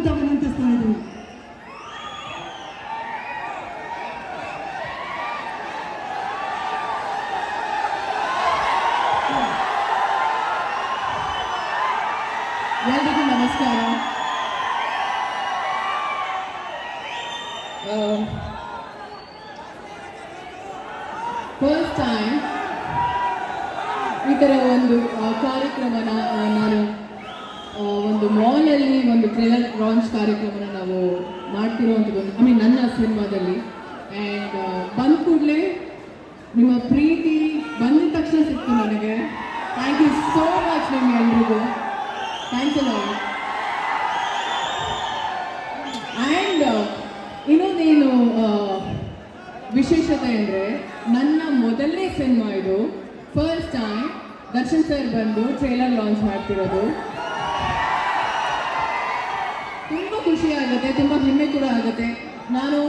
ಅಂತ ವಿನಂತಿಸ್ತಾ ಇದ್ದೀನಿ ಎಲ್ರಿಗೂ ನಮಸ್ಕಾರ ಫಸ್ಟ್ ಟೈಮ್ ಈ ಥರ ಒಂದು ಆ, ಕಾರ್ಯಕ್ರಮನ ಆ, ನಾನು ಆ, ಒಂದು ಮಾಲಲ್ಲಿ ಒಂದು ಟ್ರೇಲರ್ ಲಾಂಚ್ ಕಾರ್ಯಕ್ರಮನ ನಾವು ಮಾಡ್ತಿರೋವಂಥದ್ದು ಐ ಮೀನ್ ನನ್ನ ಸಿನಿಮಾದಲ್ಲಿ. ಆ್ಯಂಡ್ ಬಂದ ಕೂಡಲೇ ನಿಮ್ಮ ಪ್ರೀತಿ ಬಂದ ತಕ್ಷಣ ಸಿಕ್ತು ನನಗೆ. ಥ್ಯಾಂಕ್ ಯು ಸೋ ಮಚ್ ನಿಮಗೆ ಎಲ್ರಿಗೂ. ಯು ಅಲ್ಲ ಆ್ಯಂಡ್ ಇನ್ನೊಂದೇನು ಆ, ವಿಶೇಷತೆ ಅಂದರೆ ನನ್ನ ಮೊದಲನೇ ಸಿನಿಮಾ ಇದು. ಫಸ್ಟ್ ಟೈಮ್ ದರ್ಶನ್ ಸರ್ ಬಂದು ಟ್ರೇಲರ್ ಲಾಂಚ್ ಮಾಡ್ತಿರೋದು. ಖುಷಿ ಆಗುತ್ತೆ ತುಂಬ ಹೆಮ್ಮೆ ಕೂಡ ಆಗುತ್ತೆ. ನಾನು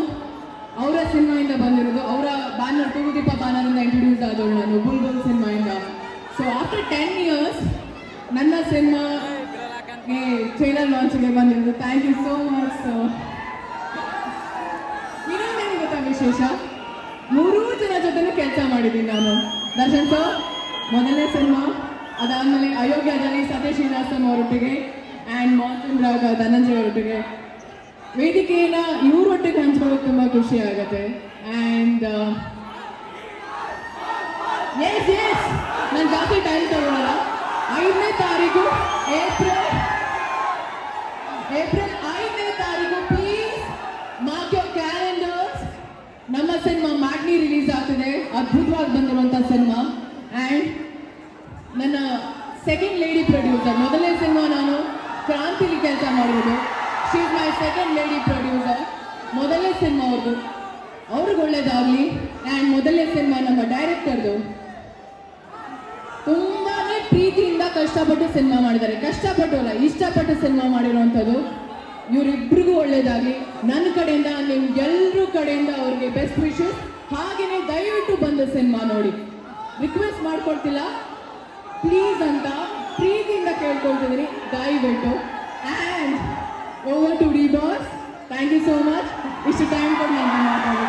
ಅವರ ಸಿನಿಮಾಯಿಂದ ಬಂದಿರೋದು, ಅವರ ಬ್ಯಾನರ್ ತೂಗುದೀಪ ಬ್ಯಾನರಿಂದ ಇಂಟ್ರೊಡ್ಯೂಸ್ ಆದವಳು ನಾನು, ಬುಲ್ಬುಲ್ ಸಿನಿಮಾಯಿಂದ. ಸೊ ಆಫ್ಟರ್ ಟೆನ್ ಇಯರ್ಸ್ ನನ್ನ ಸಿನಿಮಾ ಈ ಟ್ರೈಲರ್ ಲಾಂಚ್ಗೆ ಬಂದಿರೋದು. ಥ್ಯಾಂಕ್ ಯು ಸೋ ಮಚ್ ಇನ್ನೊಂದೇನು ಗೊತ್ತಾ ವಿಶೇಷ? ಮೂರೂ ಜನ ಜೊತೆನೂ ಕೆಲಸ ಮಾಡಿದ್ದೀನಿ ನಾನು. ದರ್ಶನ್ ಸರ್ ಮೊದಲನೇ ಸಿನಿಮಾ ಅದಾದಮೇಲೆ ಅಯೋಗ್ಯ ಜನಿ ಸತೀಶ್ ಶ್ರೀನಿವಾಸನ್ ಅವರೊಟ್ಟಿಗೆ. ಧನಂಜಯ ಅವರೊಟ್ಟಿಗೆ ವೇದಿಕೆಯನ್ನ ಇವ್ರೊಟ್ಟಿಗೆ ಹಂಚ್ಕೊಳ್ಳೋಕೆ ತುಂಬ ಖುಷಿ ಆಗುತ್ತೆ. ಆ್ಯಂಡ್ ಎಸ್ ನಾನು ಜಾಸ್ತಿ ಟೈಮ್ ತಗೊಳ್ಳಲ್ಲ ಐದನೇ ತಾರೀಕು ಏಪ್ರಿಲ್ ಏಪ್ರಿಲ್ ಐದನೇ ತಾರೀಕು ಪ್ಲೀಸ್ ಮಾಕ್ ಯೋರ್ ಕ್ಯಾಲೆಂಡರ್ಸ್ ನಮ್ಮ ಸಿನಿಮಾ ಮ್ಯಾಟ್ನಿ ರಿಲೀಸ್ ಆಗ್ತಿದೆ. ಅದ್ಭುತವಾಗಿ ಬಂದಿರುವಂಥ ಸಿನಿಮಾ ಆ್ಯಂಡ್ ನನ್ನ ಸೆಕೆಂಡ್ ಲೇಡಿ ಪ್ರೊಡ್ಯೂಸರ್ ಮೊದಲನೇ ಸಿನಿಮಾ ನಾನು she's my second lady producer ಮೊದಲನೇ ಸಿನಿಮಾ ಅವ್ರದ್ದು ಅವ್ರಿಗೆ ಒಳ್ಳೇದಾಗಲಿ. ಆ್ಯಂಡ್ ಮೊದಲನೇ ಸಿನಿಮಾ ನಮ್ಮ ಡೈರೆಕ್ಟರ್ದು ತುಂಬಾ ಪ್ರೀತಿಯಿಂದ ಕಷ್ಟಪಟ್ಟು ಸಿನಿಮಾ ಮಾಡಿದ್ದಾರೆ. ಕಷ್ಟಪಟ್ಟು ಅಲ್ಲ ಇಷ್ಟಪಟ್ಟು ಸಿನಿಮಾ ಮಾಡಿರುವಂಥದ್ದು. ಇವರಿಬ್ರಿಗೂ ಒಳ್ಳೇದಾಗಲಿ. ನನ್ನ ಕಡೆಯಿಂದ ನಿಮ್ಗೆಲ್ರ ಕಡೆಯಿಂದ ಅವ್ರಿಗೆ ಬೆಸ್ಟ್ ವಿಶಸ್ ಹಾಗೇನೆ ದಯವಿಟ್ಟು ಬಂದು ಸಿನಿಮಾ ನೋಡಿ. ರಿಕ್ವೆಸ್ಟ್ ಮಾಡ್ಕೊಡ್ತಿಲ್ಲ ಪ್ಲೀಸ್ ಅಂತ ಪ್ರೀತಿಯಿಂದ ಕೇಳ್ಕೊಳ್ತಿದ್ದೀನಿ ದಯವಿಟ್ಟು. And over to Rebos. Thank you so much. It's time for Nandamata.